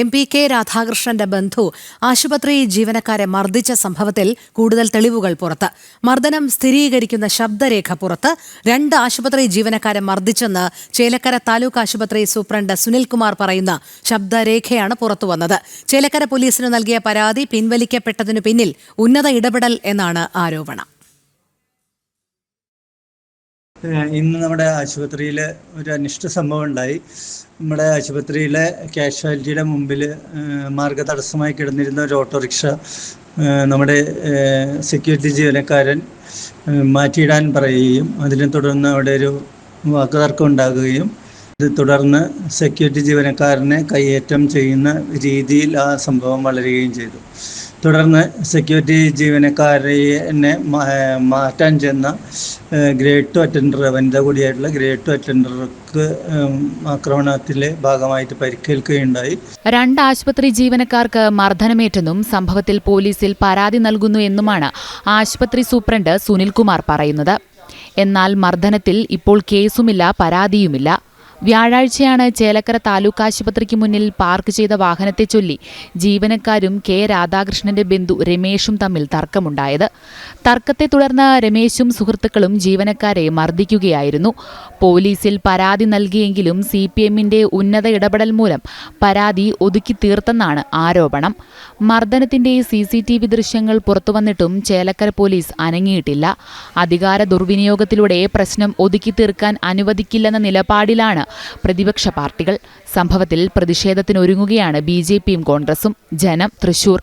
M P K രാധാകൃഷ്ണന്റെ ബന്ധു ആശുപത്രി ജീവനക്കാരെ മർദ്ദിച്ച സംഭവത്തിൽ കൂടുതൽ തെളിവുകൾ പുറത്ത്. മർദ്ദനം സ്ഥിരീകരിക്കുന്ന ശബ്ദരേഖ പുറത്ത്. രണ്ട് ആശുപത്രി ജീവനക്കാരെ മർദ്ദിച്ചെന്ന് ചേലക്കര താലൂക്ക് ആശുപത്രി സൂപ്രണ്ട് സുനിൽകുമാർ പറയുന്ന ശബ്ദരേഖയാണ് പുറത്തുവന്നത് ചേലക്കര പോലീസിന് നൽകിയ പരാതി പിൻവലിക്കപ്പെട്ടതിനു പിന്നിൽ ഉന്നത ഇടപെടൽ എന്നാണ് ആരോപണം. ഇന്ന് നമ്മുടെ ആശുപത്രിയിൽ ഒരു അനിഷ്ട സംഭവം ഉണ്ടായി. നമ്മുടെ ആശുപത്രിയിലെ കാഷ്വാലിറ്റിയുടെ മുമ്പിൽ മാർഗ തടസ്സമായി കിടന്നിരുന്ന ഒരു ഓട്ടോറിക്ഷ നമ്മുടെ സെക്യൂരിറ്റി ജീവനക്കാരൻ മാറ്റിയിടാൻ പറയുകയും അതിനെ തുടർന്ന് അവിടെ ഒരു വാക്കുതർക്കം ഉണ്ടാകുകയും ഇത് തുടർന്ന് സെക്യൂരിറ്റി ജീവനക്കാരനെ കയ്യേറ്റം ചെയ്യുന്ന രീതിയിൽ ആ സംഭവം വളരുകയും ചെയ്തു. തുടർന്ന് സെക്യൂരിറ്റി ജീവനക്കാരനെ മാറ്റാൻ ചെന്ന ഗ്രേഡ് ടു അറ്റൻഡർ വനിത കൂടിയായിട്ടുള്ള ഗ്രേഡ് ടു അറ്റൻഡർക്ക് ആക്രമണത്തിലെ ഭാഗമായിട്ട് പരിക്കേൽക്കുകയുണ്ടായി. രണ്ട് ആശുപത്രി ജീവനക്കാർക്ക് മർദ്ദനമേറ്റെന്നും സംഭവത്തിൽ പോലീസിൽ പരാതി നൽകുന്നു എന്നുമാണ് ആശുപത്രി സൂപ്രണ്ട് സുനിൽകുമാർ പറയുന്നത്. എന്നാൽ മർദ്ദനത്തിൽ ഇപ്പോൾ കേസുമില്ല പരാതിയുമില്ല. വ്യാഴാഴ്ചയാണ് ചേലക്കര താലൂക്ക് ആശുപത്രിക്ക് മുന്നിൽ പാർക്ക് ചെയ്ത വാഹനത്തെ ചൊല്ലി ജീവനക്കാരും കെ രാധാകൃഷ്ണന്റെ ബന്ധു രമേഷും തമ്മിൽ തർക്കമുണ്ടായത്. തർക്കത്തെ തുടർന്ന് രമേശും സുഹൃത്തുക്കളും ജീവനക്കാരെ മർദ്ദിക്കുകയായിരുന്നു. പോലീസിൽ പരാതി നൽകിയെങ്കിലും സി പി എമ്മിന്റെ ഉന്നത ഇടപെടൽ മൂലം പരാതി ഒതുക്കി തീർത്തെന്നാണ് ആരോപണം. മർദ്ദനത്തിന്റെ സി സി ടി വി ദൃശ്യങ്ങൾ പുറത്തുവന്നിട്ടും ചേലക്കര പോലീസ് അനങ്ങിയിട്ടില്ല. അധികാര ദുർവിനിയോഗത്തിലൂടെ പ്രശ്നം ഒതുക്കി തീർക്കാൻ അനുവദിക്കില്ലെന്ന നിലപാടിലാണ് പ്രതിപക്ഷ പാർട്ടികൾ. സംഭവത്തിൽ പ്രതിഷേധത്തിനൊരുങ്ങുകയാണ് ബി കോൺഗ്രസും. ജനം തൃശൂർ.